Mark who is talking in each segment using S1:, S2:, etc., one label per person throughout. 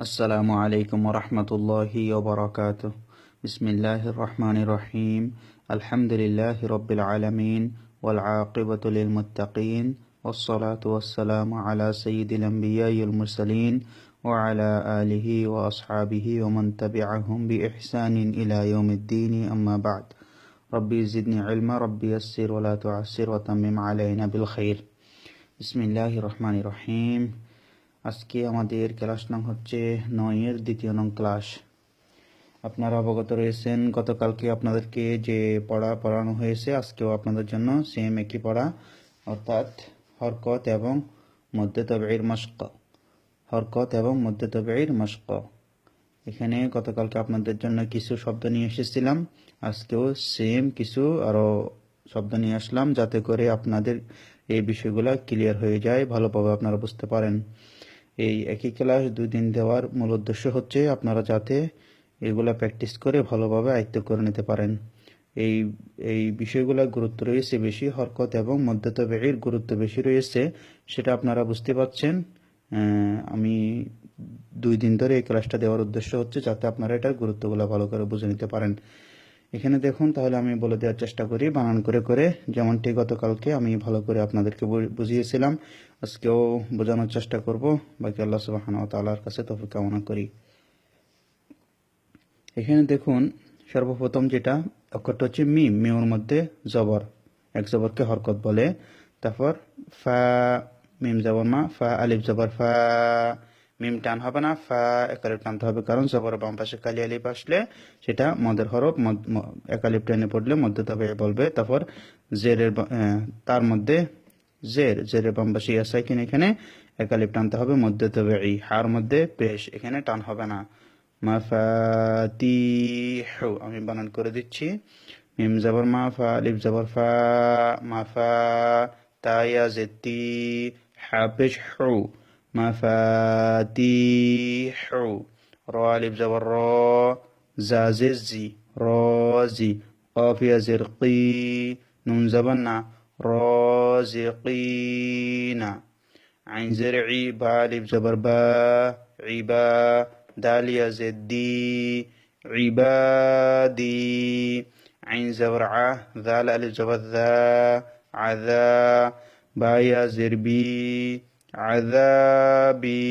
S1: السلام عليكم ورحمة الله وبركاته. بسم الله الرحمن الرحيم. الحمد لله رب العالمين والعاقبة للمتقين والصلاة والسلام على سيد الأنبياء والمرسلين وعلى آله وأصحابه ومن تبعهم بإحسان إلى يوم الدين. أما بعد ربي زدني علما ربي يسر ولا تعسر وتمم علينا بالخير. بسم الله الرحمن الرحيم. আজকে আমাদের ক্লাস নাম হচ্ছে নয়ের দ্বিতীয় নং ক্লাস। আপনারা অবগত রয়েছেন, গতকালকে আপনাদেরকে যে পড়া পড়ানো হয়েছে, আজকেও আপনাদের জন্য সেম একই পড়া, অর্থাৎ হরকত এবং মধ্যে তবের মস্ক হরকত এবং মধ্যে তবের মস্ক এখানে গতকালকে আপনাদের জন্য কিছু শব্দ নিয়ে এসেছিলাম, আজকেও সেম কিছু আরও শব্দ নিয়ে আসলাম, যাতে করে আপনাদের এই বিষয়গুলো ক্লিয়ার হয়ে যায়, ভালোভাবে আপনারা বুঝতে পারেন। এই একই ক্লাস দুই দিন দেওয়ার মূল উদ্দেশ্য হচ্ছে আপনারা যাতে এগুলা প্র্যাকটিস করে ভালোভাবে আয়ত্ত করে নিতে পারেন। এই এই বিষয়গুলোর গুরুত্ব রয়েছে বেশি হরকত এবং মধ্যত ব্যয়ের গুরুত্ব বেশি রয়েছে সেটা আপনারা বুঝতে পারছেন। আহ, আমি দুই দিন ধরে এই ক্লাসটা দেওয়ার উদ্দেশ্য হচ্ছে যাতে আপনারা এটার গুরুত্বগুলো ভালো করে বুঝে নিতে পারেন। এখানে দেখুন, তাহলে আমি বলে দেওয়ার চেষ্টা করি, বানান করে করে। যেমনটি গতকালকে আমি ভালো করে আপনাদেরকে বুঝিয়েছিলাম। আজকেও বোঝানোর চেষ্টা করব। বাকি আল্লাহ সুবাহান তালার কাছে তফিক কামনা করি। এখানে দেখুন, সর্বপ্রথম যেটা, অক্ষরটা হচ্ছে মি মিমর মধ্যে জবর। এক জবরকে হরকত বলে। তারপর ফা, মিম জবর মা, ফা, আলিফ জবর, ফা। মিম টান হবে না, ফা একালিপ টানতে হবে, কারণ জবর বাম পাশে কালি আলিফ আসলে সেটা মদের হরফ একালিপ টানে পড়লে মধ্যে তবে বলবে। তারপর জেরের তার মধ্যে জের, জেরের বাম পাশে ইয়াসাই কিনে এখানে একালিপ টানতে হবে, মধ্যে তবে এই হার মধ্যে পেশ, এখানে টান হবে না। মাফাতিহু, আমি বানান করে দিচ্ছি। মিম জবর মা ফা আলিফ জবর ফা, মাফা তায়া জেতি হাফিজ হু। مفاتيح. رالب زبر را زاززي رازي. قاف زرقي نون زبنا رازقين عين زرعي بالب زبر با عبا داليا زدي عبادي عين زبرعة ذا الألف زبر ذا عذا. بايا زربي عذابي.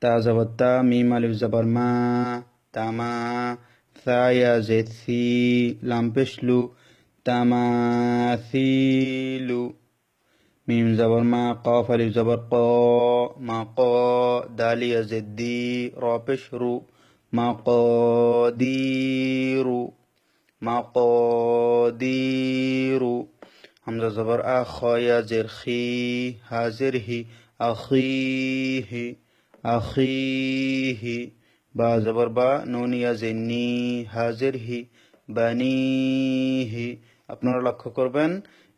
S1: تا زبر تا ميم ألف زبر ما. تاما ثايا زيت ثي لام بشلو تماثيل ميم زبر ما قاف ألف زبر قا. ما قا داليا زدي را بشرو مقادير হামজা জবর আ খয়াজের খি হাজের হি আখি হি বা জবর বা নুনিয়াজে নি হাজের হি বানিহি। আপনারা লক্ষ্য করবেন,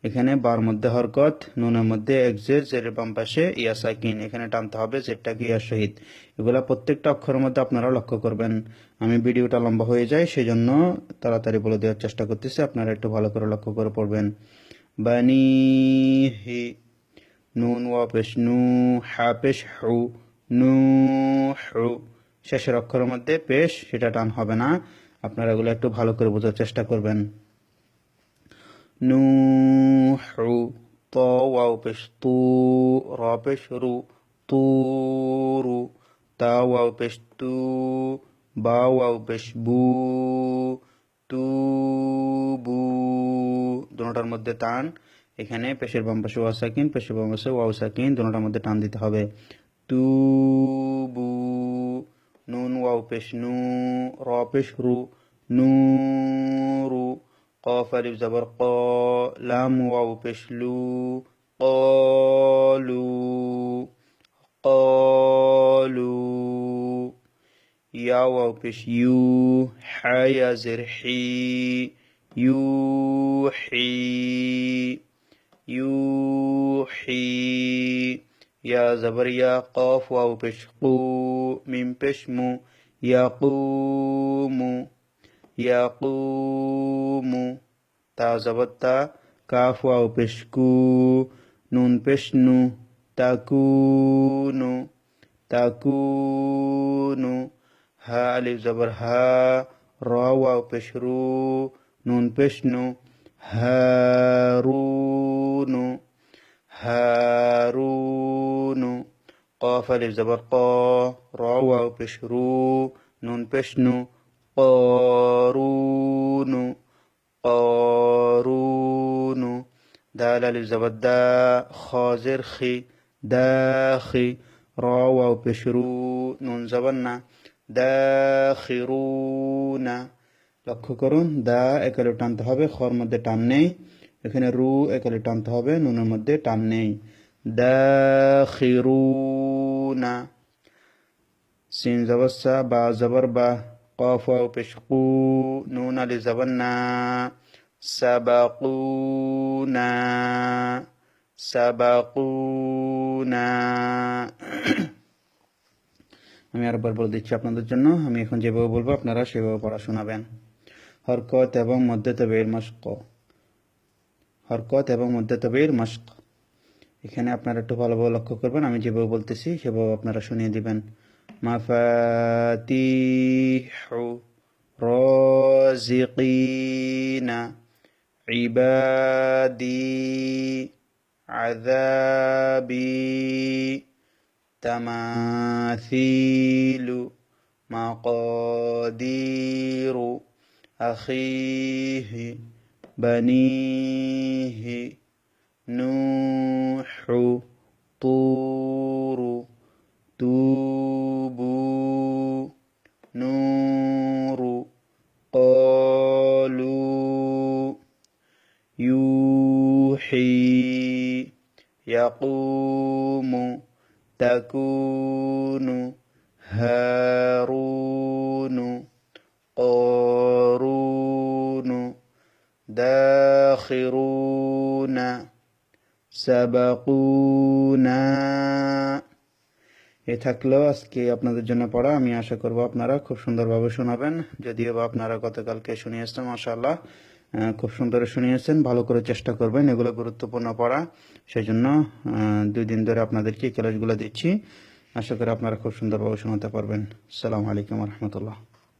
S1: এখানে বার মধ্যে হরকত, নুনের মধ্যে একজের জের বাম পাশে ইয়া সাকিন। এখানে টানতে হবে জেরটাকে ইয়া শহীদ। এগুলা প্রত্যেকটা অক্ষরের মধ্যে আপনারা লক্ষ্য করবেন। আমি ভিডিওটা লম্বা হয়ে যায়, সেজন্য তাড়াতাড়ি বলে দেওয়ার চেষ্টা করতেছি, আপনারা একটু ভালো করে লক্ষ্য করে পড়বেন। পেশ নু হা পেশ হু নু হু শেষের অক্ষরের মধ্যে পেশ সেটা টান হবে না। আপনারা এগুলো একটু ভালো করে বোঝার চেষ্টা করবেন। নু নূহু ত ওয়াও পেশ তু, র, পেশ রু তুরু তা ওয়াও পেশ তু বা ওয়াও পেশ বু তুবু দুটার মধ্যে টান এখানে পেশের বাম পাশে ওয়া সাকিন পেশের বাম পাশে ওয়াও সাকিন দুটার মধ্যে টান দিতে হবে তুবু নুন ওয়াও পেশ নু র পেশ রু নূরু قاف ألف زبر قا لام واو পেশ লু قالوا قالوا يا واو পেশ ইউ حيا زرحي يوحي يوحي. يا زبر يا قاف واو بش قو من بشمو يقوم يقوم تا زبطة كاف واو بشكو نون بشنو تكون تكون ها ألف زبر ها. را واو بشرو نون بشنو؟ هارون. هارون. قاف ألف زبر قا. را بشرو. نون بشنو؟ قارون. قارون. دال ألف زبر دا. خازر خي. داخي را بشرو. نون زبرنا داخرون লক্ষ্য করুন, দা একালে টানতে হবে, খর মধ্যে টান নেই। এখানে রু একালে টানতে হবে, নুনের মধ্যে টান নেই। দাখিরুনা। সিন জবর সা, বা জবর বা, কফ নুন আলি জবর না। সাবাকুনা। সাবাকুনা। আমি আরেকবার বলে দিচ্ছি আপনাদের জন্য, আমি এখন যেভাবে বলব, আপনারা সেভাবে পড়া শোনাবেন। হরকত এবং মধ্যে তবের মস্ক হরকত এবং মধ্যে তবের মস্ক এখানে আপনারা একটু ভালোভাবে লক্ষ্য করবেন আমি যেভাবে বলতেছি সেভাবে আপনারা শুনিয়ে দিবেন মাফাতিহু রাজিকিনা عبادي عذابي تماثيل مقادير أخيه بنيه نوح طور توبوا نور قالوا يوحي يقوم تكون هارون داخرون سبقونا এ থাকলেও আজকে আপনাদের জন্য পড়া আমি আশা করব আপনারা খুব সুন্দরভাবে শোনাবেন যদিও বা আপনারা গতকালকে শুনিয়েছেন মাসাল্লাহ খুব সুন্দর শুনিয়েছেন ভালো করে চেষ্টা করবেন এগুলো গুরুত্বপূর্ণ পড়া সেই জন্য আহ, দুই দিন ধরে আপনাদেরকে ক্লাসগুলো দিচ্ছি আশা করি আপনারা খুব সুন্দরভাবে শোনাতে পারবেন সালাম আলাইকুম রহমতুল্লাহ